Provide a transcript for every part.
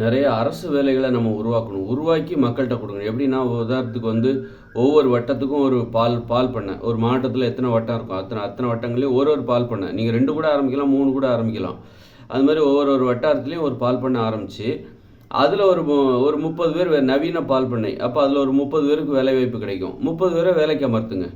நிறைய அரசு வேலைகளை நம்ம உருவாக்கணும். உருவாக்கி மக்கள்கிட்ட கொடுக்கணும். எப்படின்னா உதாரணத்துக்கு வந்து ஒவ்வொரு வட்டத்துக்கும் ஒரு பால் பால் பண்ணை. ஒரு மாவட்டத்தில் எத்தனை வட்டம் இருக்கும் அத்தனை அத்தனை வட்டங்களையும் ஒரு ஒரு பால் பண்ணை. நீங்கள் ரெண்டு கூட ஆரம்பிக்கலாம் மூணு கூட ஆரம்பிக்கலாம். அது மாதிரி ஒவ்வொரு ஒரு வட்டாரத்துலேயும் ஒரு பால் பண்ணை ஆரம்பித்து அதில் ஒரு ஒரு முப்பது பேர் நவீன பால் பண்ணை. அப்போ அதில் ஒரு முப்பது பேருக்கு வேலை வாய்ப்பு கிடைக்கும். முப்பது பேரை வேலைக்கு அமர்த்துங்க.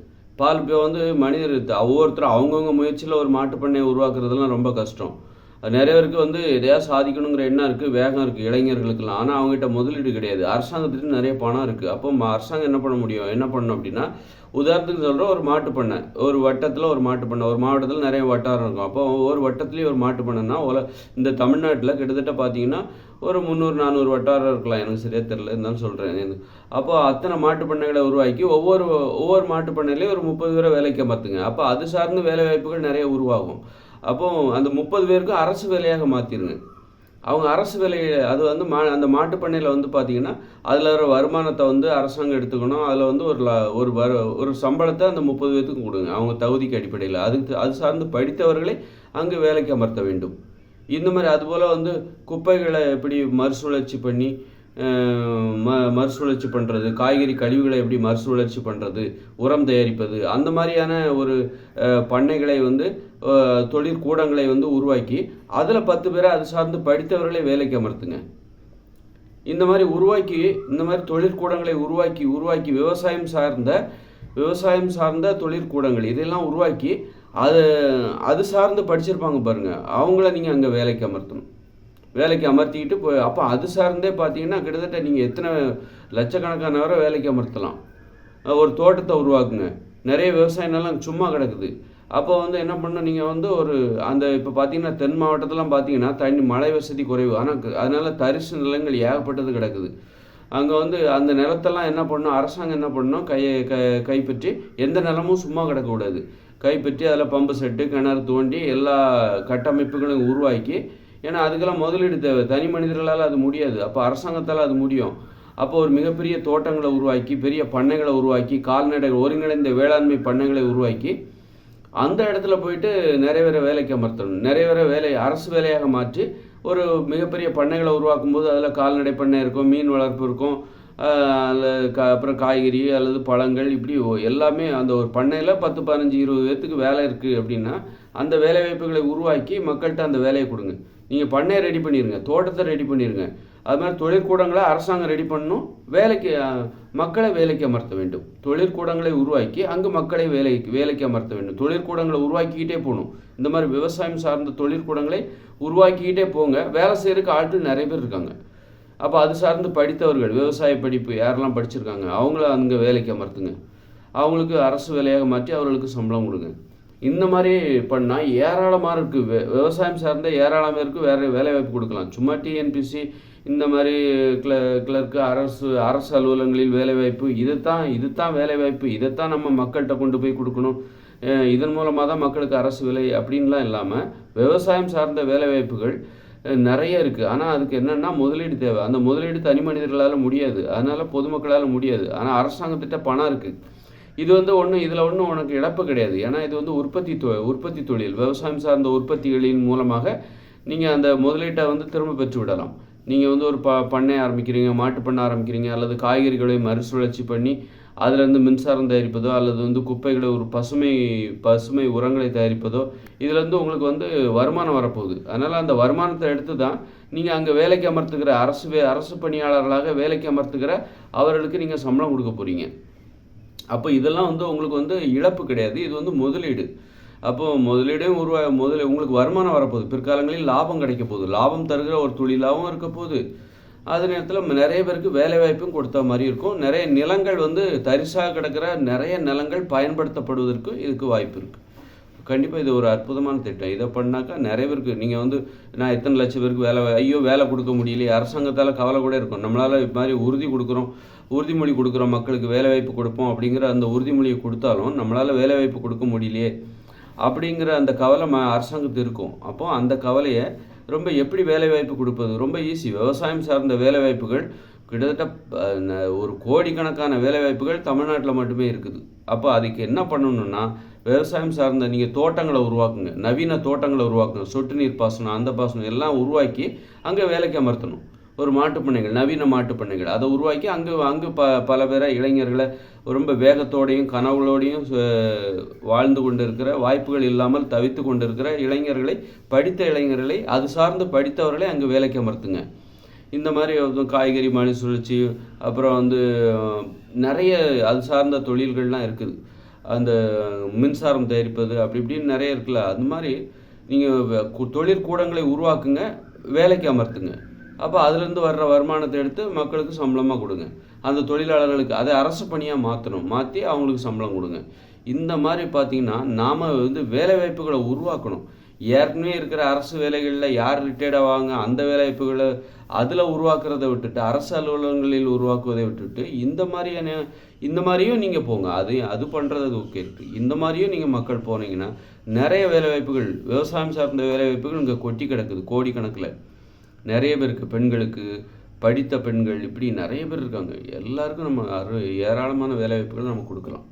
பால் இப்போ வந்து மனிதர் ஒவ்வொருத்தரும் அவங்கவுங்க முயற்சியில் ஒரு மாட்டு பண்ணையை உருவாக்குறதுலாம் ரொம்ப கஷ்டம். நிறைய பேருக்கு வந்து எதையாவது சாதிக்கணுங்கிற எண்ணம் இருக்குது வேகம் இருக்குது இளைஞர்களுக்கெல்லாம். ஆனால் அவங்ககிட்ட முதலீடு கிடையாது. அரசாங்கத்துக்கு நிறைய பணம் இருக்குது அப்போ அரசாங்கம் என்ன பண்ண முடியும்? என்ன பண்ணணும் அப்படின்னா உதாரணத்துக்கு சொல்கிறோம் ஒரு மாட்டு பண்ணை. ஒரு வட்டத்தில் ஒரு மாட்டு பண்ணை. ஒரு மாவட்டத்தில் நிறைய வட்டாரம் இருக்கும். அப்போ ஒரு வட்டத்துலேயும் ஒரு மாட்டு பண்ணைன்னா உல இந்த தமிழ்நாட்டில் கிட்டத்தட்ட பார்த்தீங்கன்னா ஒரு முந்நூறு நானூறு வட்டாரம் இருக்கலாம். எனக்கு சரியாக தெரில இருந்தாலும் சொல்கிறேன் அப்போ அத்தனை மாட்டு பண்ணைகளை உருவாக்கி ஒவ்வொரு ஒவ்வொரு மாட்டு பண்ணையிலையும் ஒரு முப்பது பேரை வேலைக்கு அமர்த்துங்க. அப்போ அது சார்ந்த வேலை வாய்ப்புகள் நிறைய உருவாகும். அப்போ அந்த முப்பது பேருக்கும் அரசு வேலையாக மாற்றிருங்க அவங்க அரசு வேலையை அது வந்து மா அந்த மாட்டு பண்ணையில் வந்து பார்த்தீங்கன்னா அதில் வர வருமானத்தை வந்து அரசாங்கம் எடுத்துக்கணும். அதில் வந்து ஒரு ல- ஒரு வரு ஒரு சம்பளத்தை அந்த முப்பது பேர்த்துக்கும் கொடுங்க. அவங்க தகுதிக்கு அடிப்படையில். அதுக்கு அது சார்ந்து படித்தவர்களை அங்கு வேலைக்கு அமர்த்த வேண்டும். இந்த மாதிரி அதுபோல் வந்து குப்பைகளை எப்படி மறுசுழற்சி பண்ணி ம மறுசுழற்சி பண்ணுறது காய்கறி கழிவுகளை எப்படி மறுசுழற்சி பண்ணுறது உரம் தயாரிப்பது அந்த மாதிரியான ஒரு பண்ணைகளை வந்து தொழிற்கூடங்களை வந்து உருவாக்கி அதில் பத்து பேரை அது சார்ந்து படித்தவர்களை வேலைக்கு அமர்த்துங்க. இந்த மாதிரி உருவாக்கி இந்த மாதிரி தொழிற்கூடங்களை உருவாக்கி உருவாக்கி விவசாயம் சார்ந்த விவசாயம் சார்ந்த தொழிற்கூடங்கள் இதெல்லாம் உருவாக்கி அது அது சார்ந்து படிச்சிருப்பாங்க பாருங்க. அவங்கள நீங்கள் அங்கே வேலைக்கு அமர்த்தணும். வேலைக்கு அமர்த்திக்கிட்டு போய் அப்போ அது சார்ந்தே பார்த்தீங்கன்னா கிட்டத்தட்ட நீங்கள் எத்தனை லட்சக்கணக்கானவரை வேலைக்கு அமர்த்தலாம். ஒரு தோட்டத்தை உருவாக்குங்க. நிறைய விவசாய நிலம் சும்மா கிடக்குது. அப்போ வந்து என்ன பண்ணணும்? நீங்கள் வந்து ஒரு அந்த இப்போ பார்த்தீங்கன்னா தென் மாவட்டத்திலாம் பார்த்தீங்கன்னா தண்ணி மழை வசதி குறைவு. ஆனால் அதனால் தரிசு நிலங்கள் ஏகப்பட்டது கிடக்குது. அங்கே வந்து அந்த நிலத்தெல்லாம் என்ன பண்ணணும்? அரசாங்கம் என்ன பண்ணணும்? கையை க கைப்பற்றி எந்த நிலமும் சும்மா கிடக்கக்கூடாது. கைப்பற்றி அதில் பம்பு செட்டு கிணறு தோண்டி எல்லா கட்டமைப்புகளையும் உருவாக்கி ஏன்னா அதுக்கெல்லாம் முதலீடு தேவை. தனி மனிதர்களால் அது முடியாது. அப்போ அரசாங்கத்தால் அது முடியும். அப்போ ஒரு மிகப்பெரிய தோட்டங்களை உருவாக்கி பெரிய பண்ணைகளை உருவாக்கி கால்நடை ஒருங்கிணைந்த வேளாண்மை பண்ணைகளை உருவாக்கி அந்த இடத்துல போயிட்டு நிறைய பேரை வேலைக்கு அமர்த்தணும். நிறைய பேரை வேலை அரசு வேலையாக மாற்றி ஒரு மிகப்பெரிய பண்ணைகளை உருவாக்கும் போது அதில் கால்நடை பண்ணை இருக்கும் மீன் வளர்ப்பு இருக்கும் க அப்புறம் காய்கறி அல்லது பழங்கள் இப்படி எல்லாமே அந்த ஒரு பண்ணையில் பத்து பதினஞ்சு இருபது பேர்த்துக்கு வேலை இருக்குது அப்படின்னா அந்த வேலை வாய்ப்புகளை உருவாக்கி மக்கள்கிட்ட அந்த வேலையை கொடுங்க. நீங்கள் பண்ணையை ரெடி பண்ணிடுங்க தோட்டத்தை ரெடி பண்ணிடுங்க அது மாதிரி தொழிற்கூடங்களை அரசாங்கம் ரெடி பண்ணணும். வேலைக்கு மக்களை வேலைக்கு அமர்த்த வேண்டும். தொழிற்கூடங்களை உருவாக்கி அங்கே மக்களை வேலைக்கு வேலைக்கு அமர்த்த வேண்டும். தொழிற்கூடங்களை உருவாக்கிக்கிட்டே போகணும். இந்த மாதிரி விவசாயம் சார்ந்த தொழிற்கூடங்களை உருவாக்கிக்கிட்டே போங்க. வேலை செய்கிறதுக்கு ஆட்கள் நிறைய பேர் இருக்காங்க. அப்போ அது சார்ந்து படித்தவர்கள் விவசாய படிப்பு யாரெல்லாம் படிச்சிருக்காங்க அவங்கள அங்கே வேலைக்கு அமர்த்துங்க. அவங்களுக்கு அரசு வேலையாக மாற்றி அவர்களுக்கு சம்பளம் கொடுங்க. இந்த மாதிரி பண்ணால் ஏராளமாக இருக்குது விவசாயம் சார்ந்த ஏராளமாக இருக்குது வேறு வேலைவாய்ப்பு கொடுக்கலாம். சும்மா டிஎன்பிசி இந்த மாதிரி கிள கிளர்க்கு அரசு அரசு அலுவலகங்களில் வேலைவாய்ப்பு இதைத்தான் இதுதான் வேலைவாய்ப்பு. இதைத்தான் நம்ம மக்கள்கிட்ட கொண்டு போய் கொடுக்கணும். இதன் மூலமாக தான் மக்களுக்கு அரசு விலை அப்படின்லாம் இல்லாமல் விவசாயம் சார்ந்த வேலைவாய்ப்புகள் நிறைய இருக்குது ஆனால் அதுக்கு என்னென்னா முதலீடு தேவை. அந்த முதலீடு தனி மனிதர்களால் முடியாது. அதனால் பொதுமக்களால் முடியாது. ஆனால் அரசாங்கத்திட்ட பணம் இருக்குது இது வந்து ஒன்றும் இதில் ஒன்றும் உனக்கு இழப்பு கிடையாது. ஏன்னா இது வந்து உற்பத்தி தொ உற்பத்தி தொழில். விவசாயம் சார்ந்த உற்பத்திகளின் மூலமாக நீங்கள் அந்த முதலீட்டை வந்து திரும்ப பெற்று விடலாம் நீங்கள் வந்து ஒரு ப பண்ணை ஆரம்பிக்கிறீங்க மாட்டு பண்ணை ஆரம்பிக்கிறீங்க அல்லது காய்கறிகளை மறுசுழற்சி பண்ணி அதுலேருந்து மின்சாரம் தயாரிப்பதோ அல்லது வந்து குப்பைகளை ஒரு பசுமை பசுமை உரங்களை தயாரிப்பதோ இதுலேருந்து உங்களுக்கு வந்து வருமானம் வரப்போகுது. அதனால் அந்த வருமானத்தை எடுத்து தான் நீங்கள் அங்கே வேலைக்கு அமர்த்துக்கிற அரசு வே அரசு பணியாளர்களாக வேலைக்கு அமர்த்துக்கிற அவர்களுக்கு நீங்கள் சம்பளம் கொடுக்க போகிறீங்க அப்போ இதெல்லாம் வந்து உங்களுக்கு வந்து இழப்பு கிடையாது. இது வந்து முதலீடு. அப்போ முதலீடையும் உருவா முதலீடு உங்களுக்கு வருமானம் வரப்போகுது. பிற்காலங்களில் லாபம் கிடைக்க போகுது. லாபம் தருகிற ஒரு தொழிலாகவும் இருக்க போகுது. அதே நேரத்தில் நிறைய பேருக்கு வேலை வாய்ப்பும் கொடுத்த மாதிரி இருக்கும். நிறைய நிலங்கள் வந்து தரிசாக கிடக்கிற நிறைய நிலங்கள் பயன்படுத்தப்படுவதற்கு இதுக்கு வாய்ப்பு இருக்குது கண்டிப்பாக இது ஒரு அற்புதமான திட்டம். இதை பண்ணாக்கா நிறைய பேருக்கு நீங்கள் வந்து நான் எத்தனை லட்சம் பேருக்கு வேலை ஐயோ வேலை கொடுக்க முடியலையே. அரசாங்கத்தால் கவலை கூட இருக்கும். நம்மளால் இது மாதிரி உறுதி கொடுக்குறோம். உறுதிமொழி கொடுக்குற மக்களுக்கு வேலைவாய்ப்பு கொடுப்போம் அப்படிங்கிற அந்த உறுதிமொழியை கொடுத்தாலும் நம்மளால் வேலைவாய்ப்பு கொடுக்க முடியலையே அப்படிங்கிற அந்த கவலை ம அரசாங்கத்து இருக்கும். அப்போ அந்த கவலையை ரொம்ப எப்படி வேலைவாய்ப்பு கொடுப்பது? ரொம்ப ஈஸி விவசாயம் சார்ந்த வேலைவாய்ப்புகள் கிட்டத்தட்ட ஒரு கோடிக்கணக்கான வேலைவாய்ப்புகள் தமிழ்நாட்டில் மட்டுமே இருக்குது. அப்போ அதுக்கு என்ன பண்ணணும்னா விவசாயம் சார்ந்த நீங்கள் தோட்டங்களை உருவாக்குங்க. நவீன தோட்டங்களை உருவாக்குங்க. சொட்டு நீர் பாசனம் அந்த பாசனம் எல்லாம் உருவாக்கி அங்கே வேலைக்கு அமர்த்தணும். ஒரு மாட்டுப் பண்ணைகள் நவீன மாட்டுப் பண்ணைகள். அதை உருவாக்கி அங்கே அங்கே ப பல பேரை இளைஞர்களை ரொம்ப வேகத்தோடையும் கனவுகளோடையும் சு- வாழ்ந்து கொண்டிருக்கிற வாய்ப்புகள் இல்லாமல் தவித்து கொண்டிருக்கிற இளைஞர்களை படித்த இளைஞர்களை அது சார்ந்து படித்தவர்களை அங்கே வேலைக்கு அமர்த்துங்க. இந்த மாதிரி காய்கறி மணி சுழற்சி அப்புறம் வந்து நிறைய அது சார்ந்த தொழில்கள்லாம் இருக்குது. அந்த மின்சாரம் தயாரிப்பது அப்படி இப்படின்னு நிறைய இருக்குல்ல. அந்த மாதிரி நீங்கள் தொழிற்கூடங்களை உருவாக்குங்க வேலைக்கு அமர்த்துங்க. அப்போ அதுலேருந்து வர்ற வருமானத்தை எடுத்து மக்களுக்கு சம்பளமாக கொடுங்க. அந்த தொழிலாளர்களுக்கு அதை அரசு பணியாக மாற்றணும் மாற்றி அவங்களுக்கு சம்பளம் கொடுங்க. இந்த மாதிரி பார்த்தீங்கன்னா நாம் வந்து வேலை வாய்ப்புகளை உருவாக்கணும். ஏற்கனவே இருக்கிற அரசு வேலைகளில் யார் ரிட்டையர்ட் ஆவாங்க அந்த வேலைவாய்ப்புகளை அதில் உருவாக்குறதை விட்டுட்டு அரசு அலுவலகங்களில் உருவாக்குவதை விட்டுட்டு இந்த மாதிரியான இந்த மாதிரியும் நீங்கள் போங்க. அது அது பண்ணுறது அது ஓகே இருக்குது இந்த மாதிரியும் நீங்கள் மக்கள் போனீங்கன்னா நிறைய வேலைவாய்ப்புகள் விவசாயம் சார்ந்த வேலைவாய்ப்புகள் இங்கே கொட்டி கிடக்குது கோடிக்கணக்கில் நிறைய பேருக்கு பெண்களுக்கு படித்த பெண்கள் இப்படி நிறைய பேர் இருக்காங்க. எல்லாருக்கும் நம்ம அரு ஏராளமான வேலைவாய்ப்புகள் நம்ம கொடுக்கலாம்.